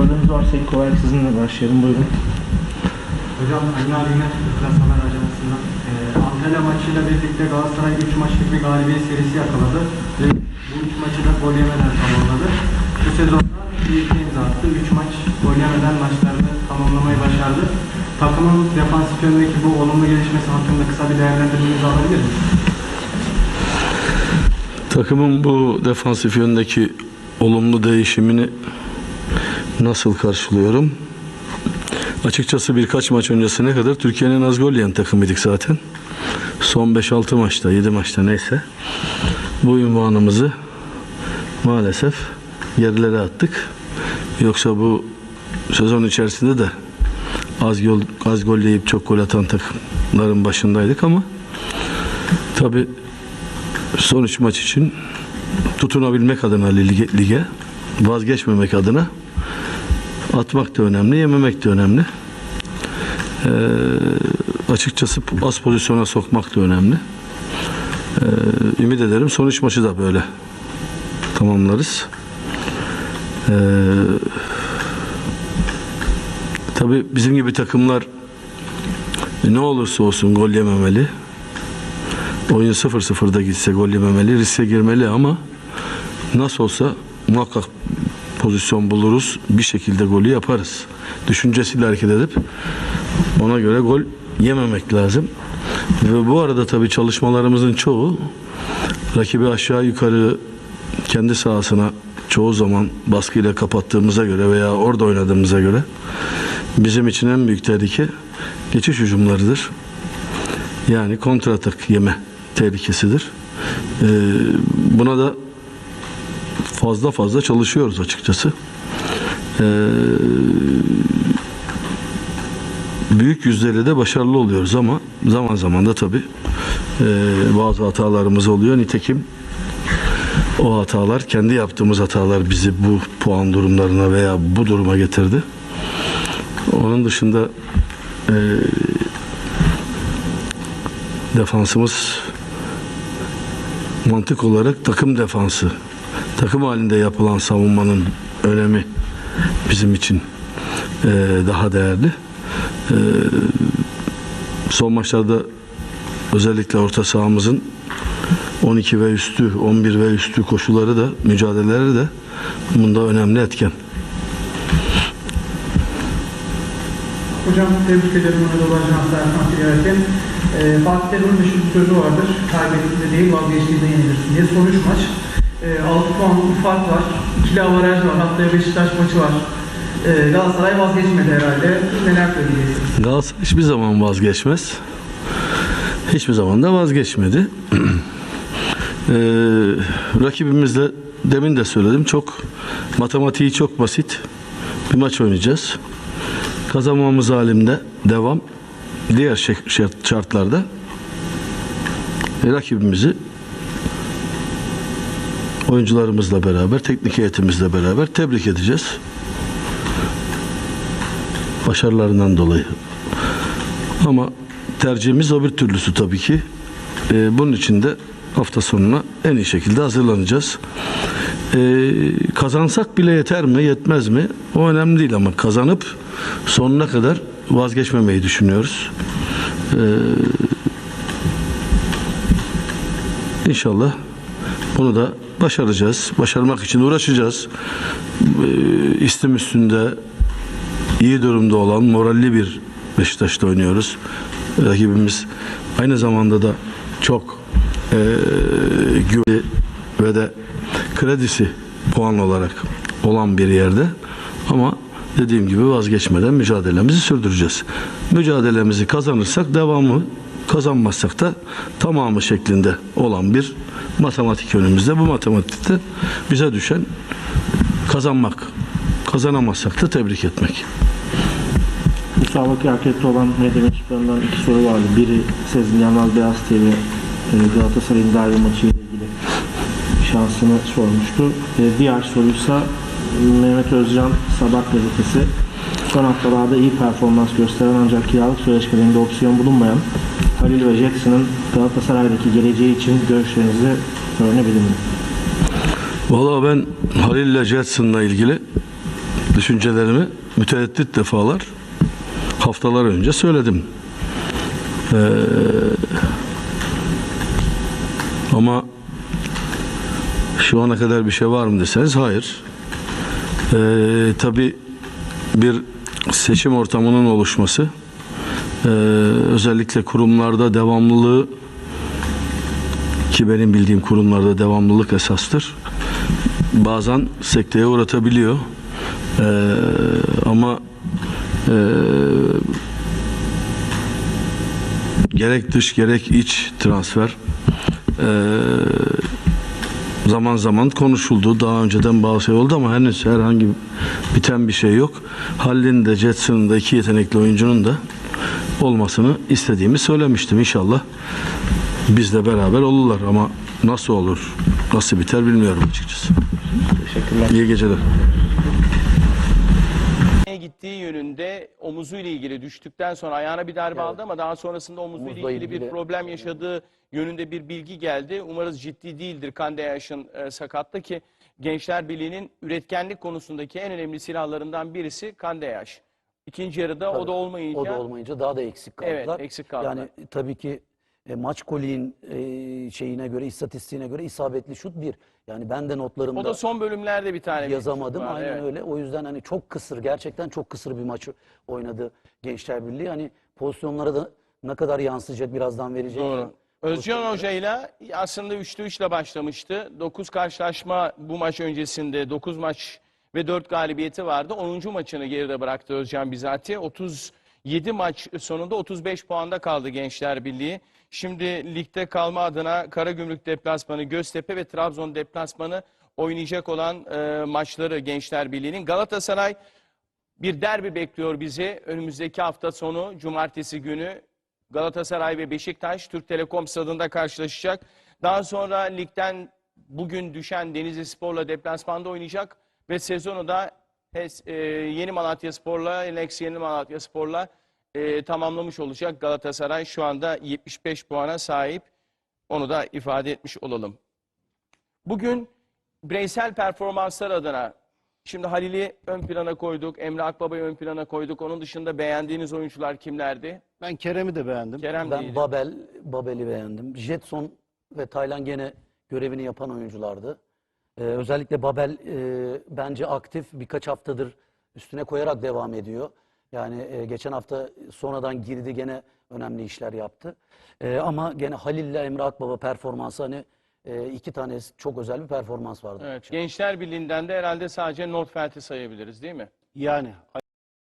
sorularınız varsa ilk olarak sizinle başlayalım. Buyurun. Hocam Ali abi yine Klas Haber Ajansı'ndan. Ee, Antalya maçıyla birlikte Galatasaray 3 maçlık bir galibiyet serisi yakaladı. Ve bu 3 maçı da gol yemeden tamamladı. Bu sezonda bir iki imza attı. 3 maç gol yemeden maçlarını tamamlamayı başardı. Takımın defansif yönündeki bu olumlu gelişmesi hakkında kısa bir değerlendirmenizi alabilir miyiz? Takımın bu defansif yöndeki olumlu değişimini nasıl karşılıyorum? Açıkçası birkaç maç öncesine kadar Türkiye'nin en az gol yiyen takımıydık zaten. Son 5-6 maçta, 7 maçta neyse. Bu ünvanımızı maalesef gerilere attık. Yoksa bu sezon içerisinde de az gol, az gol yiyip çok gol atan takımların başındaydık ama tabi son üç maç için tutunabilmek adına lige, lige vazgeçmemek adına atmak da önemli, yememek de önemli. Ee, açıkçası az pozisyona sokmak da önemli. Ee, ümit ederim son üç maçı da böyle tamamlarız. Ee, tabii bizim gibi takımlar ne olursa olsun gol yememeli. Oyun 0-0'da gitse gol yememeli, riske girmeli ama nasıl olsa muhakkak pozisyon buluruz, bir şekilde golü yaparız. Düşüncesiyle hareket edip ona göre gol yememek lazım. Ve bu arada tabii çalışmalarımızın çoğu rakibi aşağı yukarı kendi sahasına çoğu zaman baskıyla kapattığımıza göre veya orada oynadığımıza göre bizim için en büyük tehlike geçiş hücumlarıdır. Yani kontratak yeme tehlikesidir. Ee, buna da fazla fazla çalışıyoruz açıkçası. Ee, büyük yüzleri de başarılı oluyoruz ama zaman zaman da tabii e, bazı hatalarımız oluyor. Nitekim o hatalar, kendi yaptığımız hatalar bizi bu puan durumlarına veya bu duruma getirdi. Onun dışında e, defansımız mantık olarak takım defansı. Takım halinde yapılan savunmanın önemi bizim için e, daha değerli. E, son maçlarda özellikle orta sahamızın 12 ve üstü, 11 ve üstü koşuları da, mücadeleleri de bunda önemli etken. Hocam tebrik ederim Anadolu Ajansı Erkan Ticaret'in. E, Fatih Terim'in meşhur sözü vardır. Kaybettiğinde değil vazgeçtiğinde yenilirsin diye. Son 3 maç. E, 6 puanlık bir fark var. İkili avaraj var. Haftaya Beşiktaş maçı var. E, Galatasaray vazgeçmedi herhalde. Neler söyleyeceksiniz? Galatasaray hiçbir zaman vazgeçmez. Hiçbir zaman da vazgeçmedi. Ee, rakibimizle demin de söyledim çok matematiği çok basit bir maç oynayacağız. Kazanmamız halimde devam. Diğer şartlarda e, rakibimizi oyuncularımızla beraber, teknik heyetimizle beraber tebrik edeceğiz. Başarılarından dolayı. Ama tercihimiz o bir türlüsü tabii ki. Ee, bunun için de hafta sonuna en iyi şekilde hazırlanacağız. Ee, kazansak bile yeter mi, yetmez mi? O önemli değil ama kazanıp sonuna kadar vazgeçmemeyi düşünüyoruz. Ee, inşallah bunu da başaracağız. Başarmak için uğraşacağız. İstim üstünde iyi durumda olan moralli bir Beşiktaş'ta oynuyoruz. Rakibimiz aynı zamanda da çok eee güveni ve de kredisi puan olarak olan bir yerde ama dediğim gibi vazgeçmeden mücadelemizi sürdüreceğiz. Mücadelemizi kazanırsak devamı kazanmazsak da tamamı şeklinde olan bir matematik önümüzde. Bu matematikte bize düşen kazanmak. Kazanamazsak da tebrik etmek. Müsabakayı hak etti olan medya mensuplarından iki soru vardı. Biri Sezgin Yalmaz Beyaz TV e, Galatasaray'ın derbi maçı ile ilgili şansını sormuştu. E, Diğer soruysa Mehmet Özcan Sabah gazetesi son haftalarda iyi performans gösteren ancak kiralık sözleşmelerinde opsiyon bulunmayan Halil ve Jackson'ın Galatasaray'daki geleceği için görüşlerinizi öğrenebilir miyim? Valla ben Halil ile Jetson'la ilgili düşüncelerimi mütereddit defalar haftalar önce söyledim. Ee, ama şu ana kadar bir şey var mı deseniz hayır. Ee, tabii bir seçim ortamının oluşması ee, özellikle kurumlarda devamlılığı ki benim bildiğim kurumlarda devamlılık esastır. Bazen sekteye uğratabiliyor. Ee, ama ee, gerek dış gerek iç transfer ee, zaman zaman konuşuldu. Daha önceden bazı şey oldu ama henüz herhangi biten bir şey yok. Hallin de Jetson'ın da iki yetenekli oyuncunun da olmasını istediğimi söylemiştim. İnşallah bizle beraber olurlar ama nasıl olur, nasıl biter bilmiyorum açıkçası. Teşekkürler. İyi geceler. gittiği yönünde omuzuyla ilgili düştükten sonra ayağına bir darbe aldı ama daha sonrasında omuzuyla Omuzla ilgili bir ilgili- problem yaşadığı yönünde bir bilgi geldi. Umarız ciddi değildir Kande Yaş'ın e, sakatlığı ki Gençler Birliği'nin üretkenlik konusundaki en önemli silahlarından birisi Kande Yaş. İkinci yarıda o Tabii. da olmayınca O da olmayınca daha da eksik kaldılar. Evet, eksik kaldılar. Yani tabii ki e, maç koliğin e, şeyine göre, istatistiğine göre isabetli şut bir. Yani ben de notlarımda o da son bölümlerde bir tane yazamadım. var, Aynen evet. öyle. O yüzden hani çok kısır, gerçekten çok kısır bir maç oynadı Gençler Birliği. Hani pozisyonlara da ne kadar yansıyacak birazdan vereceğim. Doğru. Özcan Hoca ile aslında 3'te 3 ile başlamıştı. 9 karşılaşma bu maç öncesinde 9 maç ve 4 galibiyeti vardı. 10. maçını geride bıraktı Özcan bizatihi. 37 maç sonunda 35 puanda kaldı Gençler Birliği. Şimdi ligde kalma adına Karagümrük deplasmanı, Göztepe ve Trabzon deplasmanı oynayacak olan e, maçları Gençler Birliği'nin. Galatasaray bir derbi bekliyor bizi. Önümüzdeki hafta sonu cumartesi günü Galatasaray ve Beşiktaş Türk Telekom stadında karşılaşacak. Daha sonra ligden bugün düşen Denizli Spor'la deplasmanda oynayacak ve sezonu da HES, e, Yeni Malatya Spor'la, Lex Yeni Malatya Spor'la e, tamamlamış olacak. Galatasaray şu anda 75 puana sahip. Onu da ifade etmiş olalım. Bugün bireysel performanslar adına şimdi Halil'i ön plana koyduk, Emre Akbaba'yı ön plana koyduk. Onun dışında beğendiğiniz oyuncular kimlerdi? Ben Kerem'i de beğendim. Kerem Ben. Babel, Babel'i beğendim. Jetson ve Taylan gene görevini yapan oyunculardı. Ee, özellikle Babel e, bence aktif birkaç haftadır üstüne koyarak devam ediyor. Yani e, geçen hafta sonradan girdi gene önemli işler yaptı. E, ama gene Halil ile Emre Akbaba performansı hani e, iki tane çok özel bir performans vardı. Evet. Gençler Birliği'nden de herhalde sadece Nordfeld'i sayabiliriz değil mi? Yani